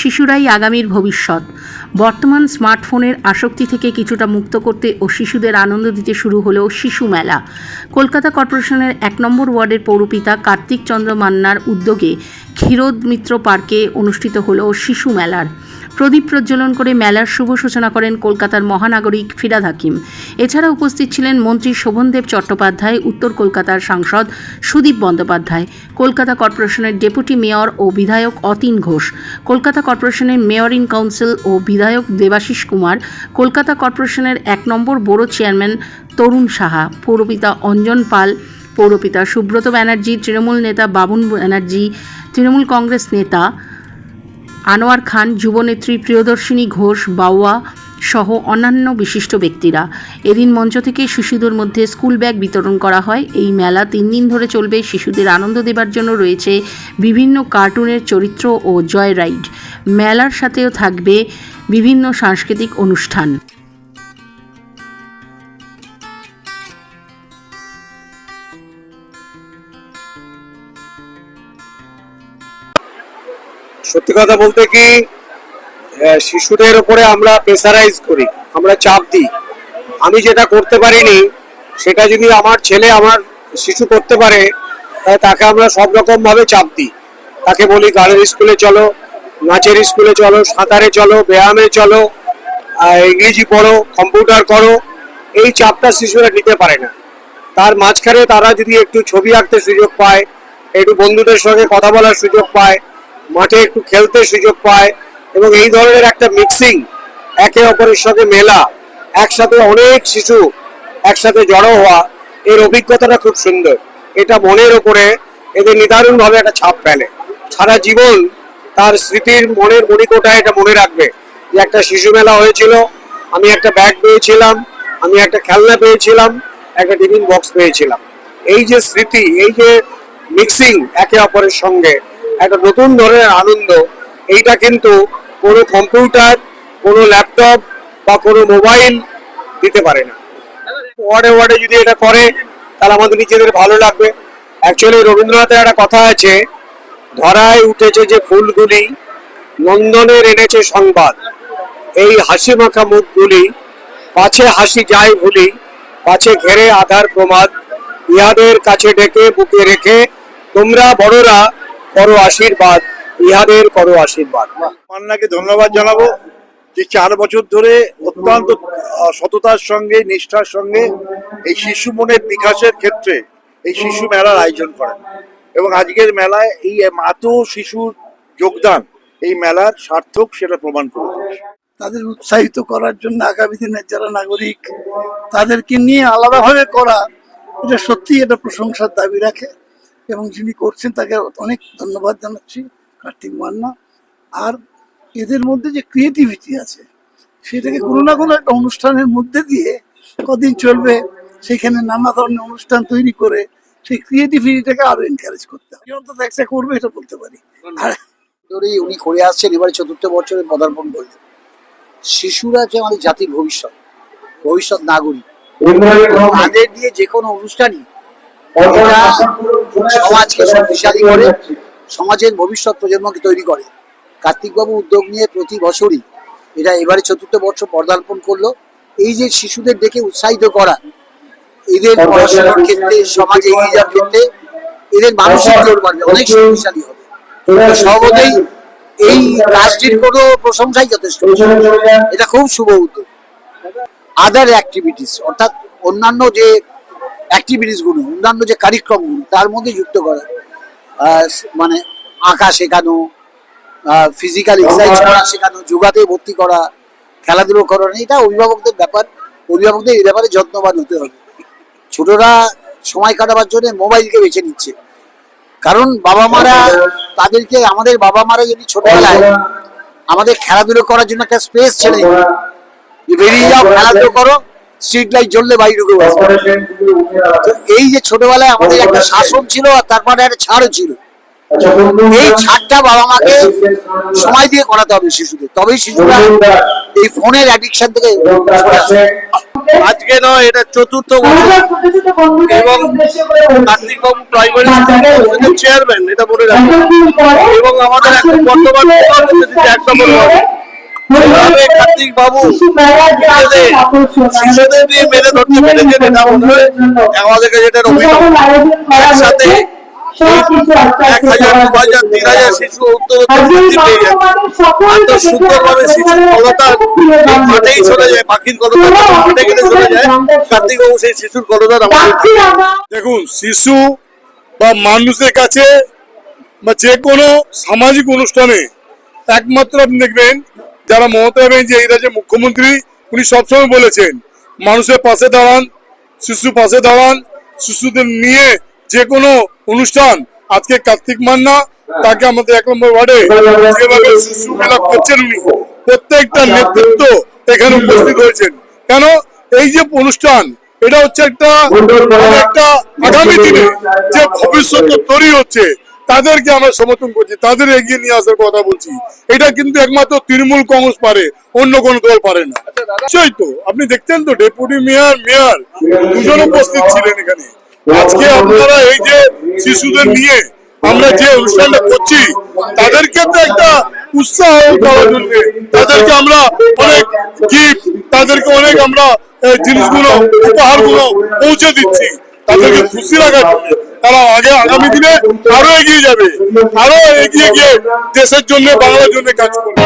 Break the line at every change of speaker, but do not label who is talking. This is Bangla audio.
শিশুরাই আগামীর ভবিষ্যৎ। বর্তমান স্মার্টফোনের আসক্তি থেকে কিছুটা মুক্ত করতে ও শিশুদের আনন্দ দিতে শুরু হলেও শিশু মেলা। কলকাতা কর্পোরেশনের এক নম্বর ওয়ার্ডের পৌরপিতা কার্তিক চন্দ্র মান্নার উদ্যোগে ক্ষীরোদ মিত্র পার্কে অনুষ্ঠিত হল শিশু মেলার। প্রদীপ প্রজ্বলন করে মেলার শুভ সূচনা করেন কলকাতার মহানাগরিক ফিরাদ হাকিম। এছাড়া উপস্থিত ছিলেন মন্ত্রী শোভনদেব চট্টোপাধ্যায়, উত্তর কলকাতার সাংসদ সুদীপ বন্দ্যোপাধ্যায়, কলকাতা কর্পোরেশনের ডেপুটি মেয়র ও বিধায়ক অতীন ঘোষ, কলকাতা কর্পোরেশনের মেয়র ইন কাউন্সিল ও বিধায়ক দেবাশিস কুমার, কলকাতা কর্পোরেশনের এক নম্বর বোর্ড চেয়ারম্যান তরুণ সাহা, পৌরপিতা অঞ্জন পাল পৌরপিতা সুব্রত ব্যানার্জি, তৃণমূল নেতা বাবুন ব্যানার্জি, তৃণমূল কংগ্রেস নেতা আনোয়ার খান, যুবনেত্রী প্রিয়দর্শিনী ঘোষ বাউয়া সহ অন্যান্য বিশিষ্ট ব্যক্তিরা। এদিন মঞ্চ থেকে শিশুদের মধ্যে স্কুল ব্যাগ বিতরণ করা হয়। এই মেলা তিন দিন ধরে চলবে। শিশুদের আনন্দ দেবার জন্য রয়েছে বিভিন্ন কার্টুনের চরিত্র ও জয় রাইড মেলার সাথেও থাকবে বিভিন্ন সাংস্কৃতিক অনুষ্ঠান।
সত্যি কথা বলতে কি শিশুদের উপরে আমরা প্রেসারাইজ করি, আমরা চাপ দিই। আমি যেটা করতে পারিনি, সেটা যদি আমার ছেলে আমার শিশু করতে পারে তাকে আমরা সব রকম ভাবে চাপ দিই। তাকে বলি গানের স্কুলে চলো, নাচের স্কুলে চলো, সাঁতারে চলো, ব্যায়ামে চলো ইংরেজি পড়ো, কম্পিউটার করো। এই চাপটা শিশুরা নিতে পারে না। তার মাঝখানে তারা যদি একটু ছবি আঁকতে সুযোগ পায়, একটু বন্ধুদের সঙ্গে কথা বলার সুযোগ পায় মাঠে একটু খেলতে সুযোগ পায় এবং এই ধরনের একটা মিক্সিং একে অপরের সঙ্গে মেলা, একসাথে অনেক শিশু একসাথে জড়ো হওয়া, এর অভিজ্ঞতাটা খুব সুন্দর। এটা মনের ওপরে এদের নিদারুণভাবে একটা ছাপ ফেলে। সারা জীবন তার স্মৃতির মনের মণিকোটায় এটা মনে রাখবে যে একটা শিশু মেলা হয়েছিল, আমি একটা ব্যাগ পেয়েছিলাম, আমি একটা খেলনা পেয়েছিলাম, একটা টিফিন বক্স পেয়েছিলাম। এই যে স্মৃতি, এই যে মিক্সিং একে অপরের সঙ্গে একটা নতুন ধরনের আনন্দ। এইটা কিন্তু কোনো কম্পিউটার, কোনো ল্যাপটপ বা কোনো মোবাইল দিতে পারে না। ওয়ার্ডে ওয়ার্ডে যদি এটা করে, তাহলে আমাদের নিজেদের ভালো লাগবে। অ্যাকচুয়ালি রবীন্দ্রনাথের একটা কথা আছে, ধরায় উঠেছে যে ফুলগুলি, নন্দনের এনেছে সংবাদ। এই হাসি মাখা মুখগুলি, পাছে হাসি যায় ভুলি, পাছে ঘেরে আধার প্রমাদ ইহাদের কাছে ডেকে, বুকে রেখে, তোমরা বড়রা করো আশীর্বাদ ইহাদের করো আশীর্বাদ।
মান্নাকে ধন্যবাদ জানাব যে চার বছর ধরে অত্যন্ত সততার সঙ্গে নিষ্ঠার সঙ্গে এই শিশু মনের বিকাশের ক্ষেত্রে এই শিশু মেলার আয়োজন করেন। এবং আজকের মেলায় এই এত শিশুর যোগদান এই মেলার সার্থক সেটা প্রমাণ করে
তাদের উৎসাহিত করার জন্য আগামী দিনের যারা নাগরিক তাদেরকে নিয়ে আলাদাভাবে করা এটা সত্যি এটা প্রশংসার দাবি রাখে। এবং যিনি করছেন তাকে অনেক ধন্যবাদ জানাচ্ছি কার্তিক মান্না। আর এদের মধ্যে যে ক্রিয়েটিভিটি আছে সেটাকে কোনো না কোনো একটা অনুষ্ঠানের মধ্যে দিয়ে কদিন চলবে সেখানে নানা ধরনের অনুষ্ঠান তৈরি করে সেই ক্রিয়েটিভিটিটাকে আরও এনকারেজ করতে হবে। অন্তত একটা করবে এটা বলতে পারি। আর
ধরেই উনি করে আসছেন এবারে চতুর্থ বছরে পদার্পণ করলেন। শিশুরা যে আমাদের জাতির ভবিষ্যৎ ভবিষ্যৎ নাগরিক তাদের দিয়ে যে কোনো অনুষ্ঠানই এটা সমাজকে শক্তিশালী করে সমাজের ভবিষ্যৎ প্রজন্মকে তৈরি করে। কার্তিকবাবু উদ্যোগ নিয়ে প্রতি বছরই এটা এবারে চতুর্থ বর্ষ পদার্পণ করল। এই যে শিশুদের দেখে উৎসাহিত করা এদের পড়াশোনার ক্ষেত্রে সমাজে এগিয়ে যাওয়ার ক্ষেত্রে এদের মানসিক জোর বাড়বে অনেক শক্তিশালী হবে। সহজেই এই কাজটির কোনো প্রশংসাই যথেষ্ট এটা খুব শুভ উদ্যোগ। আদার অ্যাক্টিভিটিস অর্থাৎ অন্যান্য যে অ্যাক্টিভিটিসগুলো অন্যান্য যে কার্যক্রমগুলো তার মধ্যে যুক্ত করা। মানে আঁকা শেখানো ফিজিক্যাল এক্সারসাইজ করা শেখানো যোগাতে ভর্তি করা খেলাধুলো করানো এটা অভিভাবকদের ব্যাপার। অভিভাবকদের এই ব্যাপারে যত্নবান হতে হবে। ছোটরা সময় কাটাবার জন্য মোবাইলকে বেছে নিচ্ছে। কারণ বাবা মারা তাদেরকে আমাদের বাবা মারা যদি ছোটবেলায় আমাদের খেলাধুলো করার জন্য একটা স্পেস ছেড়ে যে বেরিয়ে যাও খেলাধুলো করো স্ট্রিট লাইট জ্বললে বাইরে ঢুকে। তো এই যে ছোটবেলায় আমাদের একটা শাসন ছিল আর তারপরে একটা ছাড়ও ছিল। এই ছাড়টা বাবা মাকে সময় দিয়ে করাতে হবে শিশুদের। তবেই শিশুরা এই ফোনের অ্যাডিকশন থেকে
আজকে নয় এটা চতুর্থ বছর। এবং কার্তিক বাবু প্রাইমারি চেয়ারম্যান এটা মনে রাখবেন এবং আমাদের এখন বর্তমান এক নম্বর ওয়ার্ডে যেভাবে কার্তিক বাবু শিশুদের নিয়ে মেরে ধরতে পেরেছেন এটা মনে হয় আমাদেরকে যেটা অভিনব একসাথে এক হাজার দু হাজার তিন হাজার শিশু উত্তর বৃদ্ধি পেয়ে যাচ্ছে এত সুন্দরভাবে শিশু কলতার মাঠেই চলে যায় পাখির কলতার মাঠে গেলে চলে যায়। কার্তিক বাবু সেই শিশুর কলতার আমাদের
দেখুন শিশু বা মানুষের কাছে বা যে কোনো সামাজিক অনুষ্ঠানে একমাত্র আপনি দেখবেন যারা মমতা ব্যানার্জি এই রাজ্যের মুখ্যমন্ত্রী উনি সবসময় বলেছেন মানুষের পাশে দাঁড়ান শিশু পাশে দাঁড়ান শিশুদের নিয়ে যে কোনো অনুষ্ঠান আজকে কার্তিক মান্না তাকে আমাদের এক নম্বর ওয়ার্ডে যেভাবে শিশু মেলা করছেন উনি প্রত্যেকটা নেতৃত্ব এখানে উপস্থিত হয়েছেন। কেন? এই যে অনুষ্ঠান এটা হচ্ছে একটা একটা আগামী দিনে যে ভবিষ্যৎ তৈরি হচ্ছে তাদেরকে আমরা সমর্থন করছি তাদের এগিয়ে নিয়ে আসার কথা বলছি। এটা কিন্তু একমাত্র তৃণমূল কংগ্রেস পারে অন্য কোন দল পারে না। নিশ্চয়ই তো আপনি দেখছেন তো ডেপুটি মেয়র মেয়র দুজন উপস্থিত ছিলেন এখানে। আজকে আপনারা এই যে শিশুদের নিয়ে আমরা যে অনুষ্ঠানটা করছি তাদেরকে তো একটা উৎসাহ দেওয়ার জন্য তাদেরকে আমরা অনেক গিফট তাদেরকে অনেক আমরা জিনিসগুলো উপহারগুলো পৌঁছে দিচ্ছি তাদেরকে খুশি রাখার জন্য। তারা আগে আগামী দিনে আরও এগিয়ে যাবে, আরও এগিয়ে গিয়ে দেশের জন্য, বাংলার জন্য কাজ করবে।